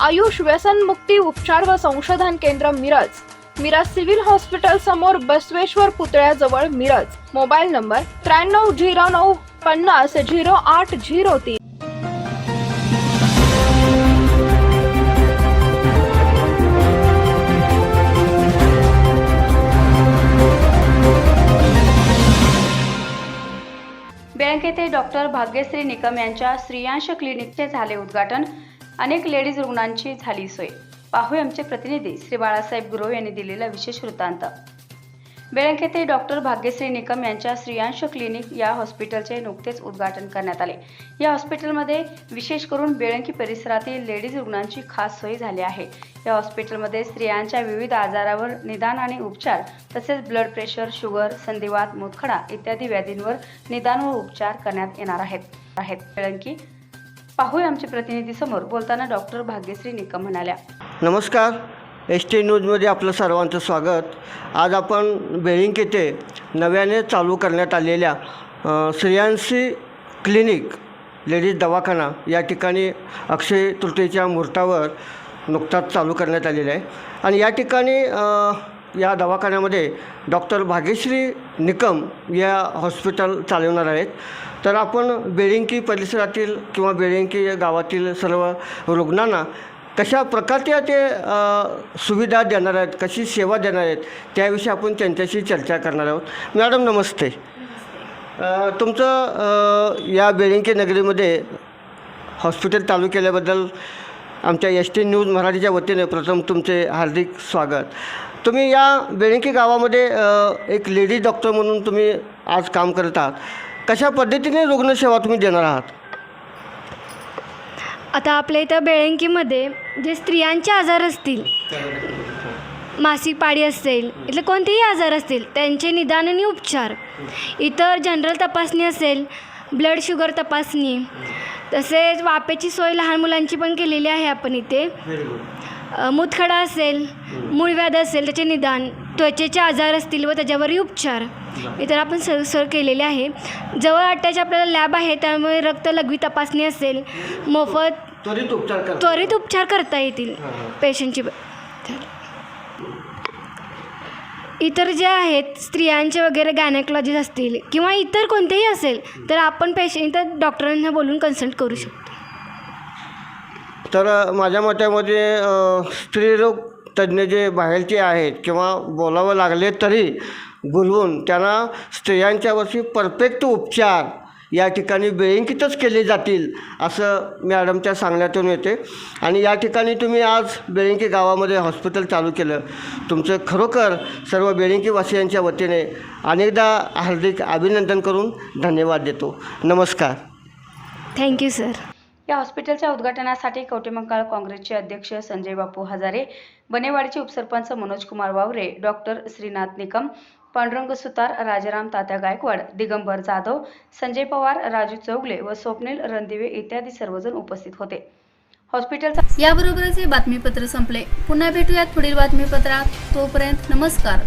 आयुष व्यसन मुक्ती उपचार व संशोधन केंद्र मिरज. मिरज सिव्हिल हॉस्पिटल समोर बसवेश्वर पुतळ्याजवळ मिरज. मोबाईल नंबर त्र्याण्णव झिरो नऊ पन्नास झिरो आठ झिरो तीन. बँक येथे डॉक्टर भाग्यश्री निकम यांच्या स्त्रियांश क्लिनिकचे झाले उद्घाटन. अनेक लेडीज रुग्णांची झाली सोय. पाहूया आमचे प्रतिनिधी श्री बाळासाहेब गुरव यांनी दिलेला विशेष वृत्तांत. बेळंक येथे डॉक्टर भाग्यश्री निकम यांच्या स्त्रियांश क्लिनिक या हॉस्पिटलचे नुकतेच उद्घाटन करण्यात आले. या हॉस्पिटलमध्ये विशेष करून बेळंकी परिसरातील लेडीज रुग्णांची खास सोय झाली आहे. या हॉस्पिटलमध्ये स्त्रियांच्या विविध आजारावर निदान आणि उपचार तसेच ब्लड प्रेशर शुगर संधिवात मुतखडा इत्यादी व्याधींवर निदान व उपचार करण्यात येणार आहेत. आहेत. बेळंकी पाहूया आमचे प्रतिनिधी समोर. बोलताना डॉक्टर भाग्यश्री निकम म्हणाल्या. नमस्कार. एस टी न्यूजमध्ये आपलं सर्वांचं स्वागत. आज आपण बेळिंग येथे नव्याने चालू करण्यात आलेल्या स्त्रियांशी श्रेयांशी क्लिनिक लेडीज दवाखाना या ठिकाणी अक्षय तृतीच्या मुहूर्तावर नुकताच चालू करण्यात आलेला आहे. आणि या ठिकाणी या दवाखान्यामध्ये डॉक्टर भाग्यश्री निकम या हॉस्पिटल चालवणार आहेत. तर आपण बेळिंकी परिसरातील किंवा बेळिंकी या गावातील सर्व रुग्णांना कशा प्रकारच्या ते सुविधा देणार आहेत कशी सेवा देणार आहेत त्याविषयी आपण त्यांच्याशी चर्चा करणार आहोत. मॅडम नमस्ते. तुमचं या बेळिंकी नगरीमध्ये हॉस्पिटल चालू केल्याबद्दल आमच्या एस टी न्यूज मराठीच्या वतीने प्रथम तुमचे हार्दिक स्वागत. तुम्ही या बेळिंकी गावामध्ये एक लेडी डॉक्टर म्हणून तुम्ही आज काम करत आहात. कशा पद्धतीने रुग्णसेवा तुम्ही देणार आहात? आता आपल्या इथं बेळंकीमध्ये जे स्त्रियांचे आजार असतील मासिक पाळी असेल इथले कोणतेही आजार असतील त्यांचे निदान आणि उपचार. इतर जनरल तपासणी असेल ब्लड शुगर तपासणी. तसेच वापेची सोय लहान मुलांची पण केलेली आहे आपण इथे. मुतखडा असेल मूळव्याध असेल त्याचे निदान त्वचेचे आजार असतील व त्याच्यावरही उपचार इतर आपण सर सर केलेले आहे. जवळ अट्ट्याचे आपल्याला लॅब आहे त्यामुळे रक्त लघवी तपासणी असेल मोफत त्वरित उपचार करता त्वरित उपचार करता येतील पेशंटची इतर जे आहेत स्त्रियांचे वगैरे गायनेकॉलॉजिस्ट असतील किंवा इतर कोणतेही असेल तर आपण पेशंट इथं डॉक्टरांना बोलून कन्सल्ट करू शकतो. तर माझ्या मतामध्ये स्त्रीरोग तज्ज्ञ जे बाहेरचे आहेत किंवा बोलावं लागले तरी बोलवून त्यांना स्त्रियांच्यावरती परफेक्ट उपचार या ठिकाणी बेळंकीतच केले जातील असं मॅडमच्या सांगण्यातून येते. आणि या ठिकाणी तुम्ही आज बेळंकी गावामध्ये हॉस्पिटल चालू केलं. तुमचं खरोखर सर्व बेळंकीवासियांच्या वतीने अनेकदा हार्दिक अभिनंदन करून धन्यवाद देतो. नमस्कार. Thank you sir. या हॉस्पिटलच्या उद्घाटनासाठी कवटेमंकाळ काँग्रेसचे अध्यक्ष संजय बापू हजारे बनेवाडीचे उपसरपंच मनोज कुमार वावरे डॉक्टर श्रीनाथ निकम पांडुरंग सुतार राजाराम तात्या गायकवाड दिगंबर जाधव संजय पवार राजू चौगले व स्वप्नील रणदिवे इत्यादी सर्वजण उपस्थित होते. हॉस्पिटलचा याबरोबरच हे बातमीपत्र संपले. पुन्हा भेटूयात पुढील बातमीपत्रात. तोपर्यंत नमस्कार.